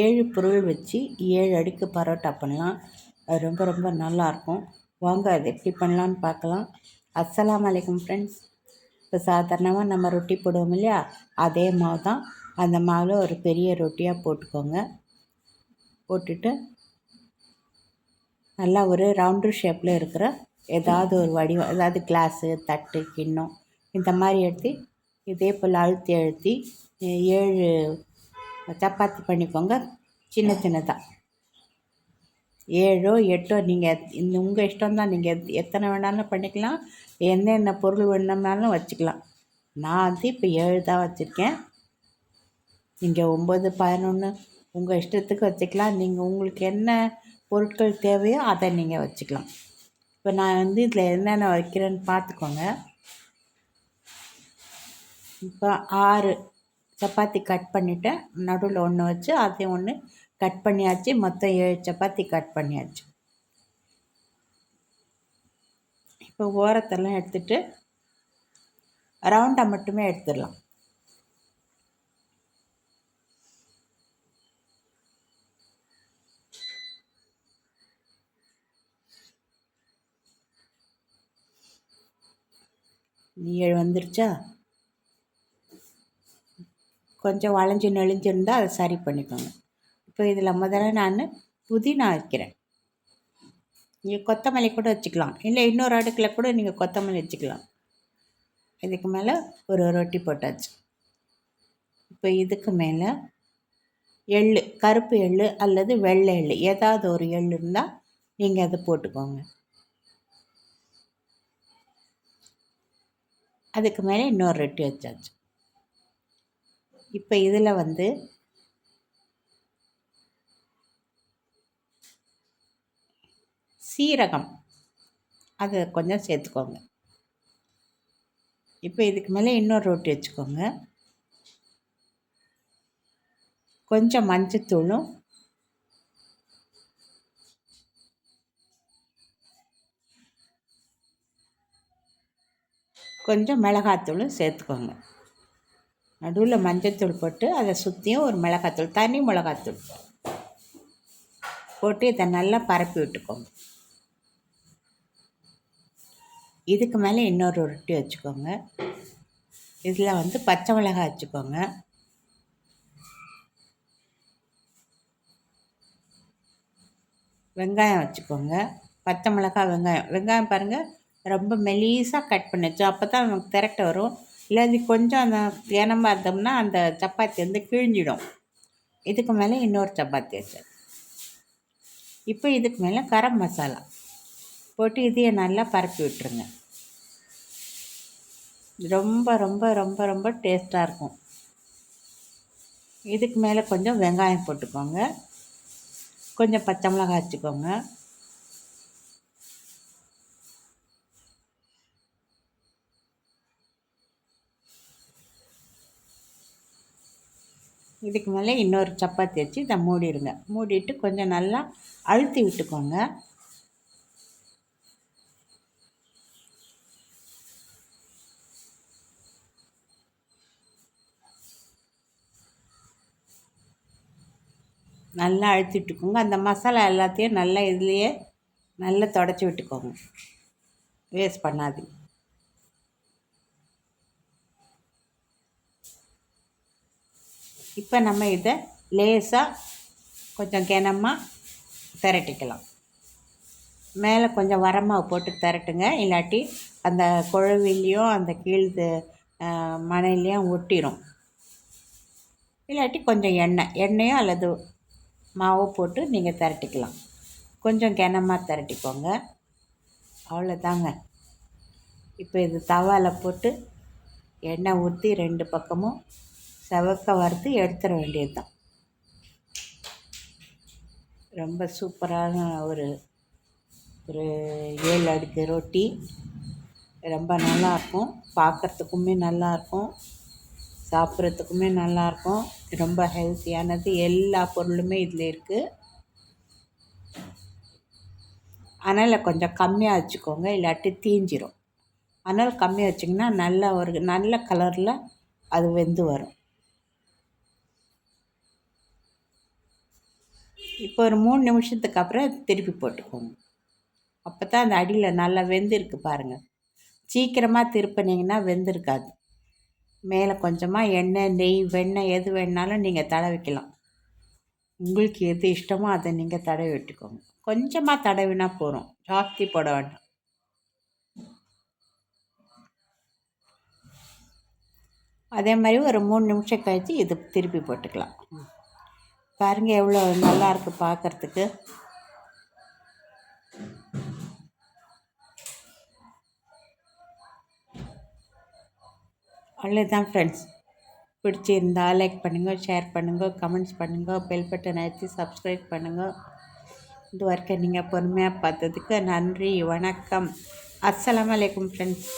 ஏழு பொருள் வச்சு ஏழு அடுக்கு பரோட்டா பண்ணலாம். அது ரொம்ப ரொம்ப நல்லாயிருக்கும் வாங்க அது எப்படி பண்ணலான்னு பார்க்கலாம். அஸ்ஸலாம் வலைக்கம் ஃப்ரெண்ட்ஸ். இப்போ சாதாரணமாக நம்ம ரொட்டி போடுவோம் இல்லையா? அதே மாவு தான். அந்த மாவில் ஒரு பெரிய ரொட்டியாக போட்டுக்கோங்க. போட்டுட்டு நல்லா ஒரு ரவுண்டு ஷேப்பில் இருக்கிற ஏதாவது ஒரு வடிவம் அதாவது கிளாஸு தட்டு கிண்ணம் இந்த மாதிரி எடுத்து இதே போல் அழுத்தி அழுத்தி ஏழு சப்பாத்தி பண்ணிக்கோங்க. சின்ன சின்னதாக ஏழோ எட்டோ நீங்கள் இந்த உங்கள் இஷ்டம் தான் நீங்கள் எத்தனை வேணாலும் பண்ணிக்கலாம். என்னென்ன பொருள் வேணும்னாலும் வச்சுக்கலாம். நான் வந்து இப்போ ஏழு தான் வச்சுருக்கேன். நீங்கள் ஒம்பது பதினொன்று உங்கள் இஷ்டத்துக்கு வச்சுக்கலாம். நீங்கள் உங்களுக்கு என்ன பொருட்கள் தேவையோ அதை நீங்கள் வச்சுக்கலாம். இப்போ நான் வந்து இதில் என்னென்ன வைக்கிறேன்னு பார்த்துக்கோங்க. இப்போ ஆறு. சப்பாத்தி கட் பண்ணிவிட்டு நடுவில் ஒன்று வச்சு அதையும் ஒன்று கட் பண்ணியாச்சு. மொத்தம் ஏழு சப்பாத்தி கட் பண்ணியாச்சு. இப்போ ஓரத்தெல்லாம் எடுத்துட்டு ரவுண்டாக மட்டுமே எடுத்துடலாம். ஏழு வந்துருச்சா? கொஞ்சம் வளைஞ்சி நெளிஞ்சிருந்தால் அதை சரி பண்ணிக்கோங்க. இப்போ இதில் முதல்ல நான் புதினா வைக்கிறேன் நீங்கள் கொத்தமல்லி கூட வச்சுக்கலாம். இல்லை இன்னொரு அடுக்கில் கூட நீங்கள் கொத்தமல்லி வச்சுக்கலாம். இதுக்கு மேலே ஒரு ரொட்டி போட்டாச்சு. இப்போ இதுக்கு மேலே எள் கருப்பு எள் அல்லது வெள்ளை எள் ஏதாவது ஒரு எள் இருந்தால் நீங்கள் அதை போட்டுக்கோங்க. அதுக்கு மேலே இன்னொரு ரொட்டி வச்சாச்சு. இப்போ இதில் வந்து சீரகம். அதை கொஞ்சம் சேர்த்துக்கோங்க. இப்போ இதுக்கு மேலே இன்னொரு ரொட்டி வச்சுக்கோங்க. கொஞ்சம் மஞ்சத்தூளும் கொஞ்சம் மிளகாத்தூளும் சேர்த்துக்கோங்க. நடுவில் மஞ்சத்தூள் போட்டு அதை சுற்றியும் ஒரு மிளகாத்தூள் தனி மிளகாத்தூள் போட்டு இதை நல்லா பரப்பி விட்டுக்கோங்க. இதுக்கு மேலே இன்னொரு ரொட்டி வச்சுக்கோங்க. இதில் வந்து பச்சை மிளகாய் வச்சுக்கோங்க. வெங்காயம் வச்சுக்கோங்க. பச்சை மிளகாய் வெங்காயம் வெங்காயம் பாருங்கள் ரொம்ப மெலீஸாக கட் பண்ணி வச்சோம் அப்போ தான் நமக்கு திரட்ட வரும். இல்லை கொஞ்சம் அந்த கனமாக இருந்தோம்னா அந்த சப்பாத்தி வந்து கிழிஞ்சிடும். இதுக்கு மேலே இன்னொரு சப்பாத்தி வச்சு. இப்போ இதுக்கு மேலே கரம் மசாலா. போட்டு இதையை நல்லா பரப்பி விட்டுருங்க. ரொம்ப ரொம்ப ரொம்ப ரொம்ப டேஸ்ட்டாக இருக்கும். இதுக்கு மேலே கொஞ்சம் வெங்காயம் போட்டுக்கோங்க. கொஞ்சம் பச்சை மிளகாய் வச்சுக்கோங்க. இதுக்கு மேலே இன்னொரு சப்பாத்தி வச்சு இதை மூடிடுங்க. மூடிட்டு கொஞ்சம் நல்லா அழுத்தி விட்டுக்கோங்க. நல்லா அழுத்தி விட்டுக்கோங்க. அந்த மசாலா எல்லாத்தையும் நல்லா இதுலேயே நல்லா தொடச்சி விட்டுக்கோங்க. வேஸ்ட் பண்ணாதீங்க. இப்போ நம்ம இதை லேசாக கொஞ்சம் கிணமாக திரட்டிக்கலாம். மேலே கொஞ்சம் வரமாக போட்டு திரட்டுங்க. இல்லாட்டி அந்த குழவிலையும் அந்த கீழ் மனையிலையும் ஒட்டிடும் இல்லாட்டி கொஞ்சம் எண்ணெய் எண்ணெயோ அல்லது மாவோ போட்டு நீங்கள் திரட்டிக்கலாம். கொஞ்சம் கிணமாக திரட்டிக்கோங்க. அவ்வளோதாங்க. இப்போ இது தவாவில் போட்டு எண்ணெய் ஊற்றி ரெண்டு பக்கமும் செவக்க வறுத்து எடுத்துட வேண்டியது தான் ரொம்ப சூப்பரான ஒரு ஒரு ஏழு அடுக்கு ரொட்டி. ரொம்ப நல்லாயிருக்கும் பார்க்குறதுக்குமே நல்லாயிருக்கும் சாப்பிட்றதுக்குமே நல்லாயிருக்கும் ரொம்ப ஹெல்த்தியானது. எல்லா பொருளுமே இதில் இருக்குது அதனால் கொஞ்சம் கம்மியாக வச்சுக்கோங்க. இல்லாட்டி தீஞ்சிரும். அதனால் கம்மியாக வச்சிங்கன்னா நல்ல ஒரு நல்ல கலரில் அது வெந்து வரும். இப்போ ஒரு மூணு நிமிஷத்துக்கு அப்புறம் திருப்பி போட்டுக்கோங்க அப்போ தான் அந்த அடியில் நல்லா வெந்திருக்கு பாருங்கள் சீக்கிரமாக திருப்பினீங்கன்னா வெந்திருக்காது. மேலே கொஞ்சமாக எண்ணெய் நெய் வெண்ணெய் எது வேணாலும் நீங்கள் தடவிக்கலாம் உங்களுக்கு எது இஷ்டமோ அதை நீங்கள் தடவி விட்டுக்கோங்க. கொஞ்சமாக தடவினா போதும். ஜாஸ்தி போட வேண்டாம். அதே மாதிரி ஒரு மூணு நிமிஷம் கழித்து இது திருப்பி போட்டுக்கலாம். பாருங்கள் எவ்வளோ நல்லா இருக்குது பார்க்குறதுக்கு அவ்வளோதான் ஃப்ரெண்ட்ஸ் பிடிச்சிருந்தா லைக் பண்ணுங்கள் ஷேர் பண்ணுங்கள் கமெண்ட்ஸ் பண்ணுங்கள் பெல் பட்டன் அழுத்தி சப்ஸ்கிரைப் பண்ணுங்கள் இது வரைக்கும் நீங்கள் பொறுமையாக பார்த்ததுக்கு நன்றி வணக்கம். அஸ்லாம் வலைக்கம் ஃப்ரெண்ட்ஸ்